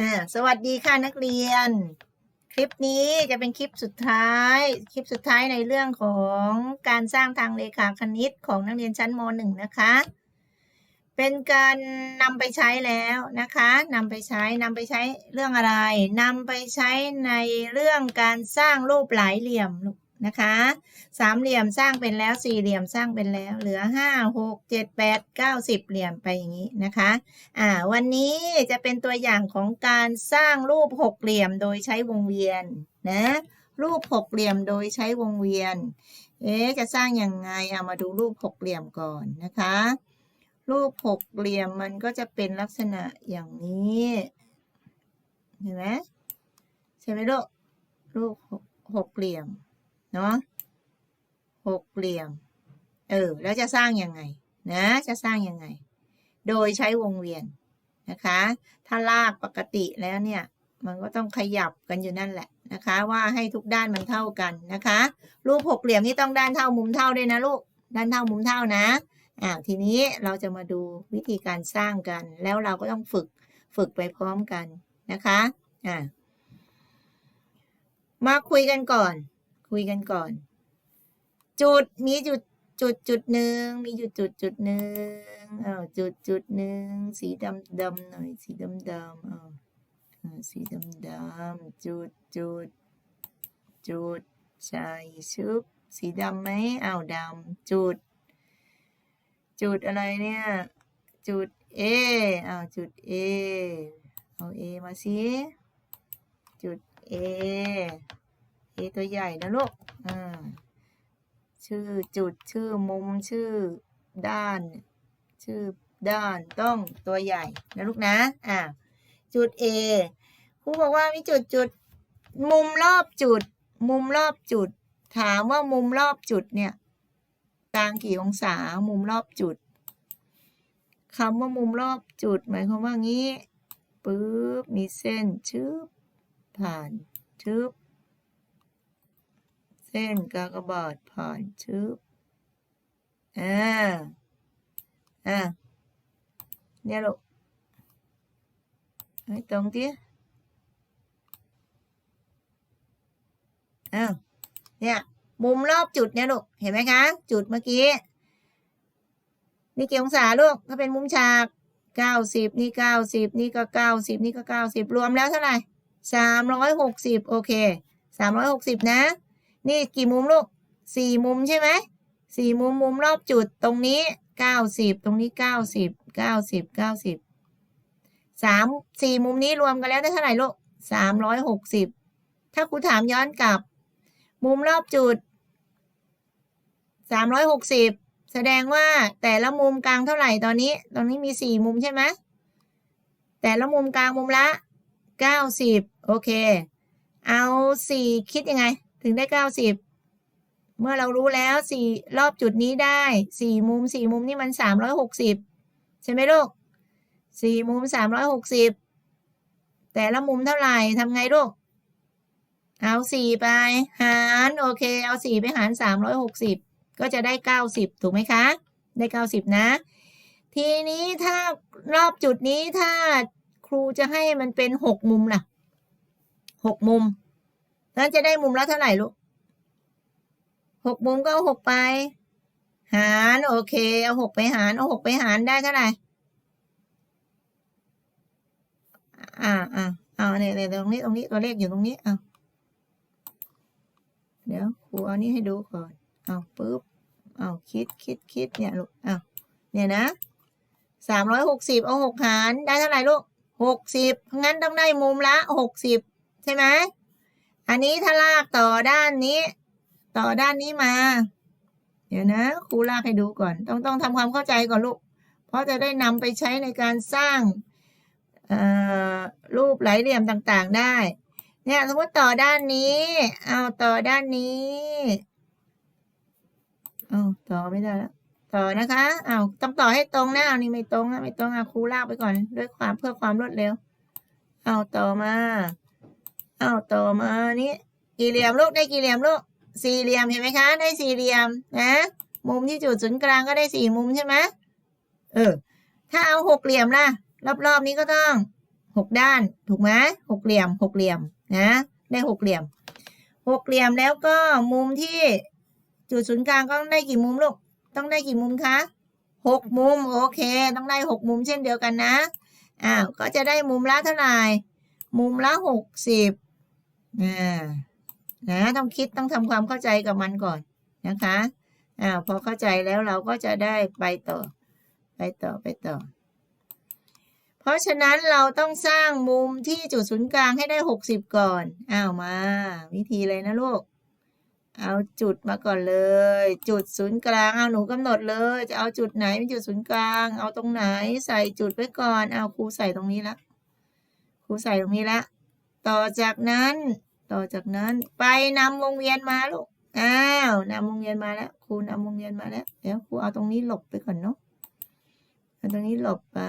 อ่าสวัสดีค่ะนักเรียน คลิปนี้จะเป็นคลิปสุดท้าย คลิปสุดท้ายในเรื่องของการสร้างทางเลขาคณิตของนักเรียนชั้นม .1 นะคะ เป็นการนำไปใช้แล้วนะคะนำไปใช้นำไปใช้เรื่องอะไรนำไปใช้ในเรื่องการสร้างรูปหลายเหลี่ยม นะคะสามเหลี่ยมสร้างเป็นแล้วสี่เหลี่ยมสร้างเป็นแล้ว เหลือห้าหกเจ็ดแปดเก้าสิบเหลี่ยมไปอย่างนี้นะคะอ่าวันนี้จะเป็นตัวอย่างของการสร้างรูปหกเหลี่ยมโดยใช้วงเวียนนะรูปหกเหลี่ยมโดยใช้วงเวียน เอ๊ะจะสร้างยังไงเอามาดูรูปหกเหลี่ยมก่อนนะคะ รูปหกเหลี่ยมมันก็จะเป็นลักษณะอย่างนี้เห็นไหมใช่ไหมลูกรูปหกเหลี่ยม เนาะหกเหลี่ยม เออ แล้วจะสร้างยังไง นะ จะสร้างยังไง โดยใช้วงเวียนนะคะ ถ้าลากปกติแล้วเนี่ย มันก็ต้องขยับกันอยู่นั่นแหละนะคะ ว่าให้ทุกด้านมันเท่ากันนะคะ รูปหกเหลี่ยมนี่ต้องด้านเท่ามุมเท่าด้วยนะลูก ด้านเท่ามุมเท่านะอ่าทีนี้เราจะมาดูวิธีการสร้างกัน แล้วเราก็ต้องฝึกฝึกไปพร้อมกันนะคะอ่ามาคุยกันก่อน คุยกันก่อน จุดมีจุดจุดจุดหนึ่งมีจุดจุดจุดหนึ่งอ้าวจุดจุดหนึ่งสีดำดำหน่อยสีดำดำอ้าวสีดำดำจุดจุดจุดใส่ชุบสีดำไหมอ้าวดำจุด จุดอะไรเนี่ย จุด A อ้าวจุด A เอา A มาสิจุดเอ A A ตัวใหญ่นะลูกอ่าชื่อจุดชื่อมุมชื่อด้าน ชื่อด้านต้องตัวใหญ่นะลูกนะอ่าจุด A ครูบอกว่ามีจุดจุดมุมรอบจุด มุมรอบจุด ถามว่ามุมรอบจุดเนี่ยต่างกี่องศามุมรอบจุดคำว่ามุมรอบจุด หมายความว่างี้ปึ๊บมีเส้นชึบผ่านชึบ เส้นกากบาทผ่านชึบอ่าอ่าเนี่ยลูกให้ตรงที่อ้าวเนี่ยมุมรอบจุดเนี่ยลูกเห็นไหมคะ จุดเมื่อกี้ นี่กี่องศาลูกก็เป็นมุมฉากเก้าสิบนี่เก้าสิบนี่ก็เก้าสิบนี่ก็เก้าสิบรวมแล้วเท่าไหร่สามร้อยหกสิบโอเคสามร้อยหกสิบนะ นี่กี่มุมลูกสี่มุมใช่ไหมสี่มุมมุมรอบจุดตรงนี้เก้าสิบตรงนี้เก้าสิบเก้าสิบเก้าสิบสามสี่มุมนี้รวมกันแล้วได้เท่าไหร่ลูกสามร้อยหกสิบถ้าครูถามย้อนกลับ มุมรอบจุดสามร้อยหกสิบแสดงว่าแต่ละมุมกลางเท่าไหร่ตอนนี้ตรงนี้มีสี่มุมใช่ไหมแต่ละมุมกลางมุมละเก้าสิบโอเค เอาสี่คิดยังไง ถึงได้เก้าสิบเมื่อเรารู้แล้วสี่รอบจุดนี้ได้สี่มุมสี่มุมนี่มันสามร้อยหกสิบใช่ไหมลูกสี่มุมสามร้อยหกสิบแต่ละมุมเท่าไหร่ทำไงลูก เอาสี่ไป หาร โอเค เอาสี่ไปหารสามร้อยหกสิบก็จะได้เก้าสิบถูกไหมคะ ได้เก้าสิบนะ ทีนี้ถ้ารอบจุดนี้ถ้าครูจะให้มันเป็นหกมุมล่ะหกมุม นั้นจะได้มุมละเท่าไหร่ลูกหกมุมก็เอาหกไป หารโอเค เอาหกไปหารเอาหกไปหารได้เท่าไหร่อ่าอ่าเอาเนี่ยเนี่ยตรงนี้ตรงนี้ตัวเลขอยู่ตรงนี้เอาเดี๋ยวครูเอานี้ให้ดูก่อนเอาปุ๊บเอาคิดคิดคิดเนี่ยลูกเอาเนี่ยนะสามร้อยหกสิบเอาหกหารได้เท่าไหร่ลูกหกสิบงั้นต้องได้มุมละหกสิบใช่ไหม อันนี้ถ้าลากต่อด้านนี้ ต่อด้านนี้มา เดี๋ยวนะครูลากให้ดูก่อน ต้องต้องทำความเข้าใจก่อนลูก เพราะจะได้นำไปใช้ในการสร้างรูปหลายเหลี่ยมต่างๆได้ เนี่ยสมมติต่อด้านนี้ เอาต่อด้านนี้เอาต่อไม่ได้แล้วต่อนะคะเอาต้องต่อให้ตรงนะเอานี่ไม่ตรงนะไม่ตรงเอาครูลากไปก่อนด้วยความเพื่อความรวดเร็ว เอาต่อมา อาต่อมานี้กี่เหลี่ยมลูกได้กี่เหลี่ยมลูกสี่เหลี่ยมเห็นไหมคะ ได้สี่เหลี่ยมนะมุมที่จุดศูนย์กลางก็ได้สี่มุมใช่ไหมเออ ถ้าเอาหกเหลี่ยมล่ะ รอบๆนี้ก็ต้องหกด้าน ถูกไหมหกเหลี่ยมหกเหลี่ยมนะ ได้หกเหลี่ยมหกเหลี่ยมแล้วก็มุมที่จุดศูนย์กลางก็ต้องได้กี่มุมลูกต้องได้กี่มุมคะหกมุมโอเค ต้องได้หกมุมเช่นเดียวกันนะอ้าวก็จะได้มุมละเท่าไหร่มุมละหกสิบ อ่านะต้องคิดต้องทำความเข้าใจกับมันก่อนนะคะอ่าพอเข้าใจแล้วเราก็จะได้ไปต่อ ไปต่อไปต่อ เพราะฉะนั้นเราต้องสร้างมุมที่จุดศูนย์กลางให้ได้หกสิบก่อนอ้าวมา วิธีเลยนะลูก เอาจุดมาก่อนเลย จุดศูนย์กลางเอาหนูกำหนดเลย จะเอาจุดไหนเป็นจุดศูนย์กลาง เอาตรงไหนใส่จุดไว้ก่อนเอาครูใส่ตรงนี้ละครูใส่ตรงนี้ละต่อจากนั้น ต่อจากนั้นไปนำวงเวียนมาลูกอ้าวนำวงเวียนมาแล้วครูนำวงเวียนมาแล้วเดี๋ยวครูเอาตรงนี้หลบไปก่อนเนาะเอาตรงนี้หลบไป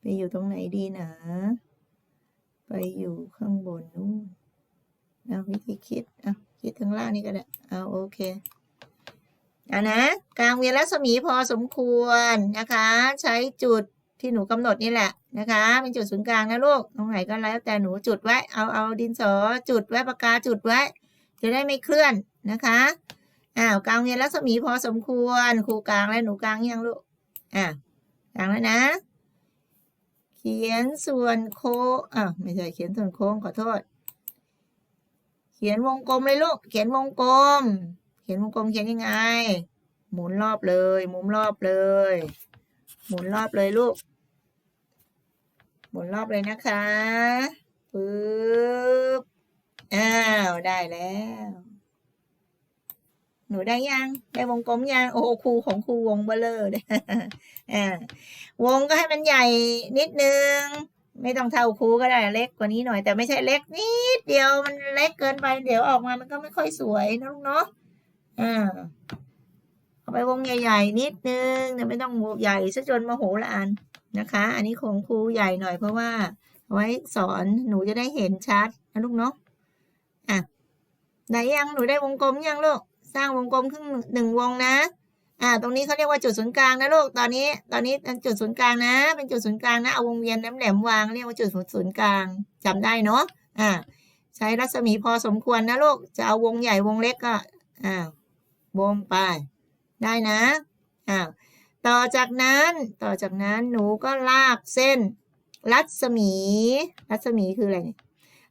ไปอยู่ตรงไหนดีนะ ไปอยู่ข้างบนนู่นเอาวิธีคิดเอาคิดทางล่างนี่ก็ได้เอาโอเคเอานะกลางเวียนรัศมีพอสมควรนะคะ ใช้จุด ที่หนูกำหนดนี่แหละนะคะ เป็นจุดศูนย์กลางนะลูกตรงไหนก็แล้วแต่หนูจุดไว้เอาเอาดินสอจุดไว้ปากกาจุดไว้ จะได้ไม่เคลื่อนนะคะอ้าวกลางเวียนรัศมีพอสมควรครูกลางแล้วหนูกลางยังลูกอะกลางแล้วนะ เขียนส่วนโค้งอะไม่ใช่เขียนส่วนโค้งขอโทษ เขียนวงกลมเลยลูกเขียนวงกลม เขียนวงกลมเขียนยังไง หมุนรอบเลย หมุนรอบเลย หมุนรอบเลยลูก หมุนรอบเลยนะคะปึ๊บอ้าวได้แล้ว หนูได้ยัง ได้วงกลมยัง โอ้ครูของครูวงเบลเลอร์เลยอ่าวงก็ให้มันใหญ่นิดนึง ไม่ต้องเท่าครูก็ได้เล็กกว่านี้หน่อยแต่ไม่ใช่เล็กนิดเดียวมันเล็กเกินไป เดี๋ยวออกมามันก็ไม่ค่อยสวยนะลูกเนาะอ่าเอาไปวงใหญ่ ๆ นิดนึงแต่ไม่ต้องใหญ่ซะจนมโหฬาร นะคะ อันนี้ของครูใหญ่หน่อยเพราะว่าเอาไว้สอนหนูจะได้เห็นชัดนะลูกเนาะอะไหนยังหนูได้วงกลมยังลูกสร้างวงกลมครึ่งหนึ่งวงนะ อ่า ตรงนี้เขาเรียกว่าจุดศูนย์กลางนะลูก ตอนนี้ ตอนนี้เป็นจุดศูนย์กลางนะ เป็นจุดศูนย์กลางนะ เอาวงเวียนแหลมวางเรียกว่าจุดศูนย์กลางจำได้เนาะ อ่า ใช้รัศมีพอสมควรนะลูก จะเอาวงใหญ่วงเล็กก็ อ่าวงไป ได้นะ อ่า ต่อจากนั้นต่อจากนั้นหนูก็ลากเส้น รัศมี รัศมีคืออะไรเนี่ย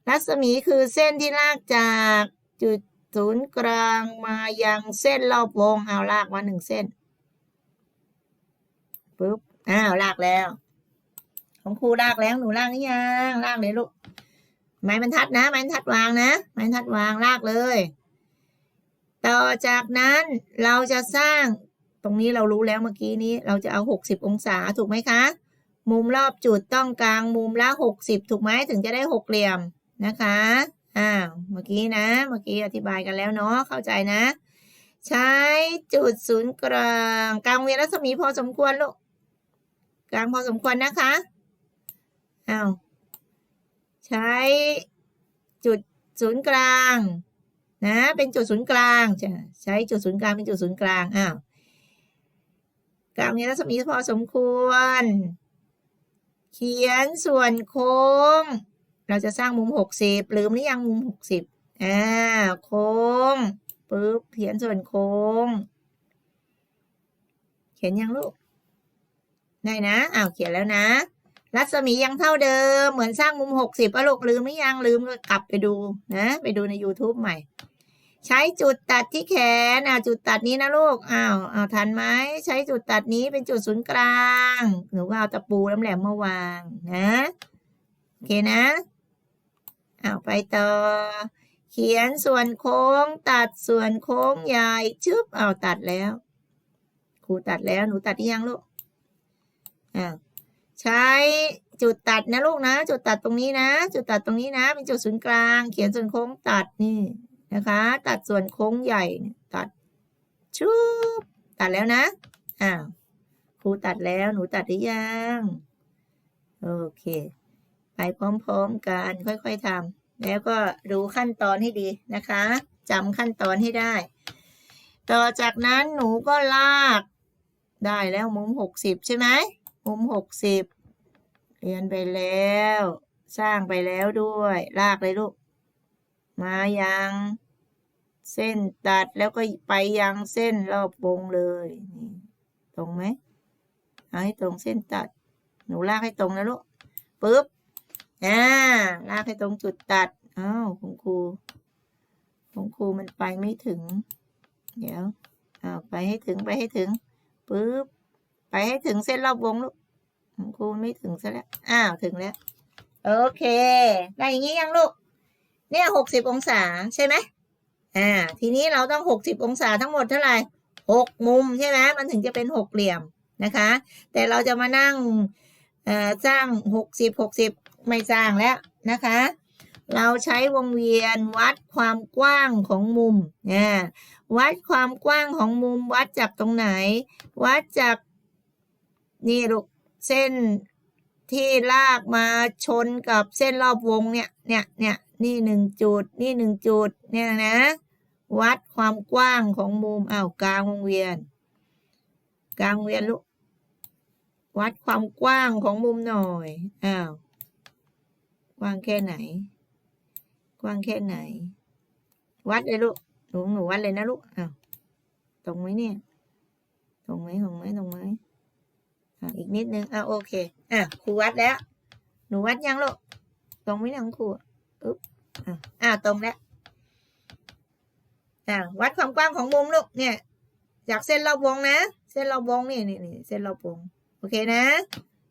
รัศมีคือเส้นที่ลากจากจุดศูนย์กลางมายังเส้นรอบวงเอาลากมาหนึ่งเส้นปุ๊บอ้าวลากแล้ว ของครูลากแล้วหนูลากหรือยังลากเลยลูกไม้บรรทัดนะ ไม้บรรทัดวางนะไม้บรรทัดวางลากเลย ต่อจากนั้นเราจะสร้าง ตรงนี้เรารู้แล้วเมื่อกี้นี้เราจะเอาหกสิบองศาถูกไหมคะ มุมรอบจุดต้องกลางมุมละหกสิบถูกไหมถึงจะได้หกเหลี่ยมนะคะอ้าวเมื่อกี้นะเมื่อกี้อธิบายกันแล้วเนาะเข้าใจนะ ใช้จุดศูนย์กลางกลางเวียนรัศมีพอสมควรลูกกลางพอสมควรนะคะอ้าวใช้จุดศูนย์กลางนะเป็นจุดศูนย์กลางใช้จุดศูนย์กลางเป็นจุดศูนย์กลางอ้าว กลางเวียนรัศมีพอสมควร เขียนส่วนโค้ง เราจะสร้างมุมหกสิบลืมหรือยังมุมหกสิบอ่าโค้งปุ๊บเขียนส่วนโค้ง เขียนยังลูกได้นะอ้าวเขียนแล้วนะ รัศมียังเท่าเดิม เหมือนสร้างมุมหกสิบอะลูกลืมหรือยังลืมก็กลับไปดูนะ ไปดูใน YouTube ใหม่ ใช้จุดตัดที่แขนอ่าจุดตัดนี้นะลูกอ้าวอ้าวทันไหมใช้จุดตัดนี้เป็นจุดศูนย์กลาง หนูก็เอาตะปูแหลมมาวางนะโอเคนะอ้าวไปต่อ เขียนส่วนโค้ง ตัดส่วนโค้งใหญ่ชึบเอาตัดแล้ว ครูตัดแล้วหนูตัดยังลูกอ้าวใช้จุดตัดนะลูกนะ จุดตัดตรงนี้นะ จุดตัดตรงนี้นะ เป็นจุดศูนย์กลาง เขียนส่วนโค้งตัดนี่ นะคะ ตัดส่วนโค้งใหญ่ตัดชุบตัดแล้วนะอ้าวครูตัดแล้วหนูตัดหรือยังโอเค ไปพร้อมๆกันค่อยๆทำแล้วก็ดูขั้นตอนให้ดีนะคะจำขั้นตอนให้ได้ ต่อจากนั้นหนูก็ลาก ได้แล้วมุมหกสิบใช่ไหมมุมหกสิบเรียนไปแล้ว สร้างไปแล้วด้วย ลากเลยลูก มายังเส้นตัดแล้วก็ไปยังเส้นรอบวงเลยนี่ตรงไหมเอาให้ตรงเส้นตัด หนูลากให้ตรงนะลูกปึ๊บอ่าลากให้ตรงจุดตัดอ้าวคุณครูคุณครูมันไปไม่ถึง เดี๋ยวอ้าวไปให้ถึงไปให้ถึงปึ๊บไปให้ถึงเส้นรอบวงลูกคุณครูไม่ถึงซะแล้วอ้าวถึงแล้ว โอเค ได้อย่างนี้ยังลูก เนี่ยหกสิบองศาใช่ไหมอ่า ทีนี้เราต้องหกสิบองศาทั้งหมดเท่าไหร่หกมุมใช่ไหมมันถึงจะเป็นหกเหลี่ยมนะคะ แต่เราจะมานั่งอ่อสร้างหกสิบหกสิบไม่สร้างแล้วนะคะ เราใช้วงเวียนวัดความกว้างของมุมเนี่ยวัดความกว้างของมุมวัดจากตรงไหน วัดจากนี่ลูกเส้น ที่ลากมาชนกับเส้นรอบวงเนี่ยเนี่ยเนี่ยนี่หนึ่งจุด นี่หนึ่งจุด เนี่ยนะ วัดความกว้างของมุมอ้าวกลางวงเวียน กลางเวียนลูกวัดความกว้างของมุมหน่อยอ้าวกว้างแค่ไหน กว้างแค่ไหน วัดเลยลูกหนูหนูวัดเลยนะลูกอ้าวตรงไหมเนี่ย ตรงไหมตรงไหมตรงไหม อีกนิดนึงอะโอเค อะครูวัดแล้ว หนูวัดยังลูกตรงไหมเนี่ยของครูอะอุ๊บอะอะตรงแล้วอะวัดความกว้างของมุมลูกเนี่ย จากเส้นรอบวงนะ เส้นรอบวงนี่นี่นี่เส้นรอบวง โอเคนะ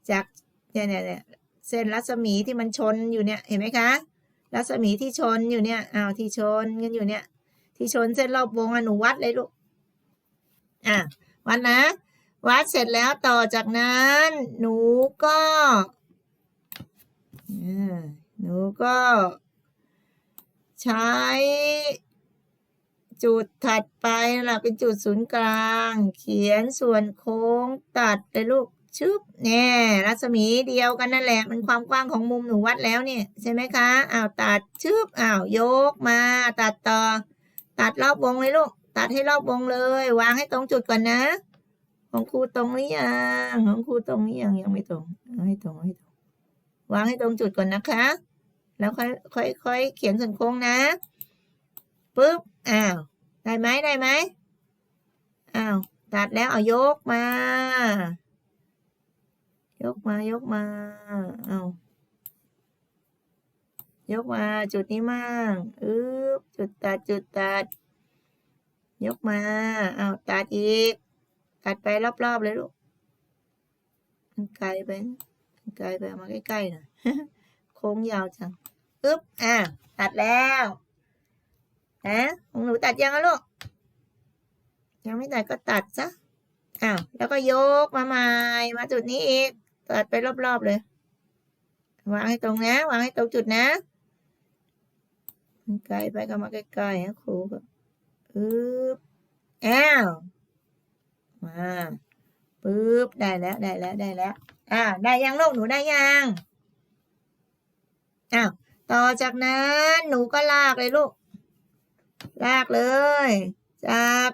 จากเนี่ยเนี่ยเนี่ยเส้นรัศมีที่มันชนอยู่เนี่ย เห็นไหมคะ รัศมีที่ชนอยู่เนี่ยอ้าวที่ชนกันอยู่เนี่ย ที่ชนเส้นรอบวงอะหนูวัดเลยลูก อะวัดนะ วัดเสร็จแล้วต่อจากนั้น หนูก็หนูก็ ใช้จุดถัดไปน่ะเป็นจุดศูนย์กลาง เขียนส่วนโค้งตัดเลยลูกชึบเนี่ยรัศมีเดียวกันนั่นแหละมันความกว้างของมุมหนูวัดแล้วเนี่ยใช่ไหมคะอ้าวตัดชึบอ้าวยกมา ตัดต่อ ตัดรอบวงเลยลูกตัดให้รอบวงเลย วางให้ตรงจุดก่อนนะ ของครูตรงหรือยังของครูตรงหรือยังยังไม่ตรงเอาให้ตรงเอาให้ตรง วางให้ตรงจุดก่อนนะคะ แล้วค่อยค่อยค่อยเขียนส่วนโค้งนะปึ๊บอ้าวได้ไหมได้ไหมอ้าวตัดแล้วเอายกมา ยกมายกมาเอายกมาจุดนี้มั่งอึ๊บจุดตัดจุดตัด ยกมาเอาตัดอีก ตัดไปรอบๆเลยลูกมันไกลไปมันไกลไปมาใกล้ๆหน่อยโค้งยาวจังอึ๊บอะตัดแล้วนะของหนูตัดยังอะลูกยังไม่ตัดก็ตัดซะอ้าวแล้วก็ยกมาใหม่มาจุดนี้อีกตัดไปรอบๆเลยวางให้ตรงนะ วางให้ตรงจุดนะมันไกลไปก็มาใกล้ๆนะครูก็อึ๊บอ้าว มาปึ๊บได้แล้วได้แล้วได้แล้วอ่าได้ยังลูกหนูได้ยังอ้าวต่อจากนั้นหนูก็ลากเลยลูก ลากเลย จาก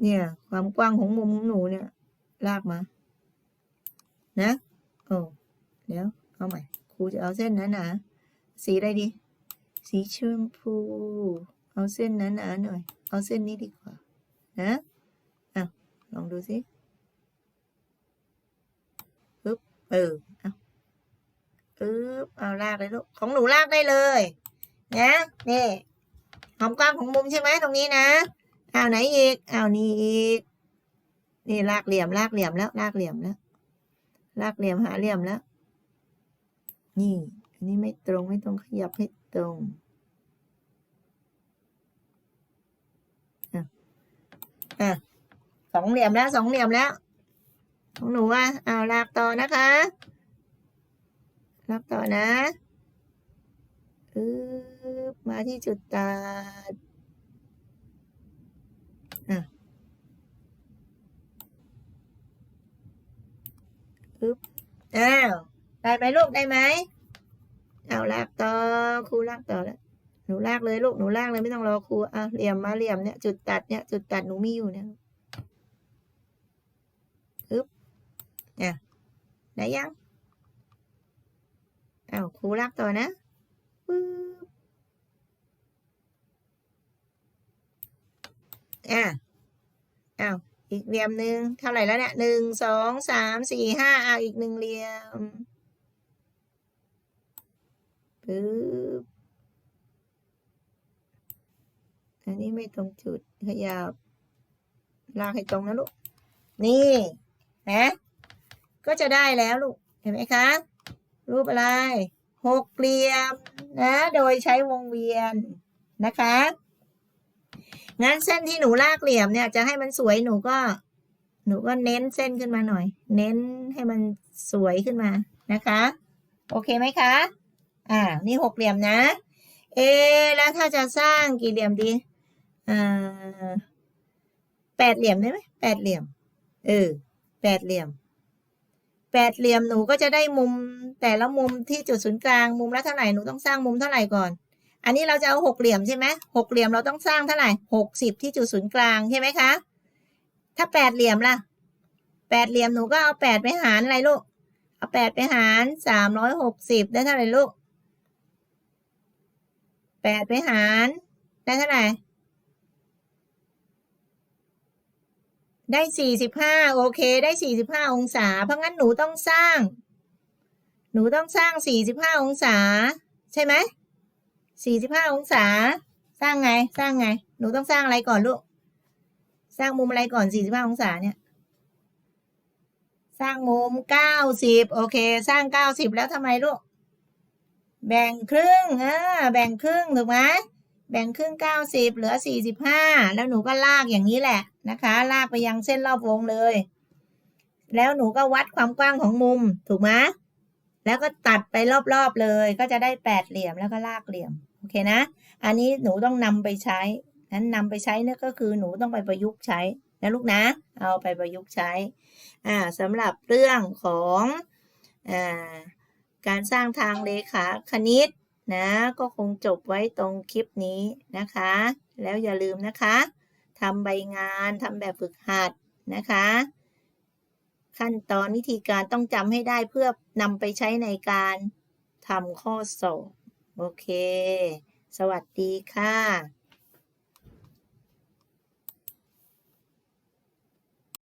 เนี่ย ความกว้างของมุมของหนูเนี่ย ลากมา นะโอ้เดี๋ยวเอาใหม่ครูจะเอาเส้นนั้นนะสีอะไรดี สีชมพู เอาเส้นนั้นนะหน่อย เอาเส้นนี้ดีกว่า นะ ลองดูสิปึ๊บเออเอาปึ๊บเอาลากเลยลูกของหนูลากได้เลยนะนี่ความกว้างของมุมใช่ไหมตรงนี้นะเอาไหนอีกเอานี่อีกนี่ลากเหลี่ยมลากเหลี่ยมแล้วลากเหลี่ยมแล้วลากเหลี่ยมหาเหลี่ยมแล้ว นี่ อันนี้ไม่ตรงไม่ตรงขยับให้ตรงอะอะ สองเหลี่ยมแล้วสองเหลี่ยมแล้วของหนูอะเอาลากต่อนะคะลากต่อนะอึ๊บมาที่จุดตัดอะอึ๊บอ้าวได้ไหมลูกได้ไหมเอาลากต่อครูลากต่อแล้วหนูลากเลยลูกหนูลากเลยไม่ต้องรอครูอะเหลี่ยมมาเหลี่ยมเนี่ยจุดตัดเนี่ยจุดตัดหนูมีอยู่เนี่ย อึ๊บอะได้ยังอ้าวครูลากต่อนะปึ๊บอะอ้าวอีกเหลี่ยมหนึ่งเท่าไหร่แล้วเนี่ยหนึ่งสองสามสี่ห้าอ้าวอีกหนึ่งเหลี่ยมปึ๊บอันนี้ไม่ตรงจุดขยับลากให้ตรงนะลูก นี่นะ ก็จะได้แล้วลูก เห็นไหมคะ รูปอะไรหกเหลี่ยมนะ โดยใช้วงเวียนนะคะงั้นเส้นที่หนูลากเหลี่ยมเนี่ยจะให้มันสวยหนูก็ หนูก็เน้นเส้นขึ้นมาหน่อย เน้นให้มันสวยขึ้นมานะคะ โอเคไหมคะ อ่า นี่หกเหลี่ยมนะ เอ แล้วถ้าจะสร้างกี่เหลี่ยมดีอ่าแปดเหลี่ยมได้ไหมแปดเหลี่ยมเออแปดเหลี่ยม แปดเหลี่ยมหนูก็จะได้มุมแต่ละมุมที่จุดศูนย์กลางมุมละเท่าไหร่หนูต้องสร้างมุมเท่าไหร่ก่อน อันนี้เราจะเอาหกเหลี่ยมใช่ไหมหกเหลี่ยมเราต้องสร้างเท่าไหร่หกสิบที่จุดศูนย์กลางใช่ไหมคะถ้าแปดเหลี่ยมล่ะแปดเหลี่ยมหนูก็เอาแปดไปหารอะไรลูกเอาแปดไปหารสามร้อยหกสิบได้เท่าไหร่ลูกแปดไปหารได้เท่าไหร่ ได้สี่สิบห้าโอเค ได้สี่สิบห้าองศา เพราะงั้นหนูต้องสร้าง หนูต้องสร้างสี่สิบห้าองศา ใช่ไหมสี่สิบห้าองศา สร้างไง สร้างไง หนูต้องสร้างอะไรก่อนลูก สร้างมุมอะไรก่อนสี่สิบห้าองศาเนี่ย สร้างมุมเก้าสิบโอเค สร้างเก้าสิบแล้วทำไมลูก แบ่งครึ่งอ่าแบ่งครึ่งถูกไหม แบ่งครึ่งเก้าสิบเหลือสี่สิบห้าแล้วหนูก็ลากอย่างนี้แหละนะคะ ลากไปยังเส้นรอบวงเลย แล้วหนูก็วัดความกว้างของมุมถูกไหมแล้วก็ตัดไปรอบๆเลย ก็จะได้แปดเหลี่ยมแล้วก็ลากเหลี่ยมโอเคนะ อันนี้หนูต้องนำไปใช้นั้นนำไปใช้เนี่ยก็คือหนูต้องไปประยุกต์ใช้นะลูกนะ เอาไปประยุกต์ใช้อ่าสำหรับเรื่องของอ่าการสร้างทางเลขาคณิต นะ ก็คงจบไว้ตรงคลิปนี้นะคะ แล้วอย่าลืมนะคะทำใบงานทำแบบฝึกหัดนะคะ ขั้นตอนวิธีการต้องจำให้ได้เพื่อนำไปใช้ในการทำข้อสอบ โอเค สวัสดีค่ะ